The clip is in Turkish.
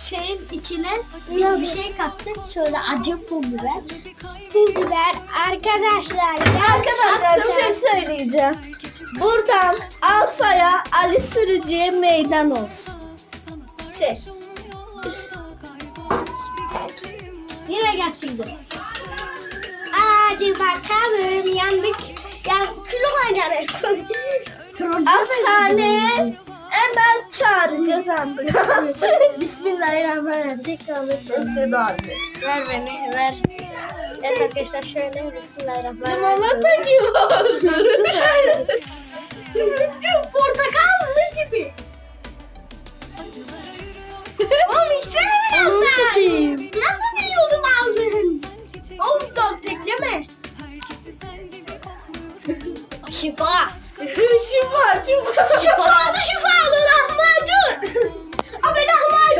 şeyin içine biz bir şey kattık. Şöyle acı pul biber. Pul biber arkadaşlar. Arkadaşlar bir şey söyleyeceğim. Buradan Alfa'ya Ali Sürücü'ye meydan olsun. Şey. Yine getirdim. Hadi bakalım yandık. Yan kilo oynarız. Hastaneye hemen çağıracağız ambulans. Bismillahirrahmanirrahim. Tekrar abi. ver beni ver. Evet arkadaşlar şöyle Bismillahirrahmanirrahim. Oldu. Turuncu portakallı gibi. Oğlum içsene biraz daha. Nasıl bir yorum aldın? Oğlum çok tekleme. Şifa. Şifa şifa. Şifalı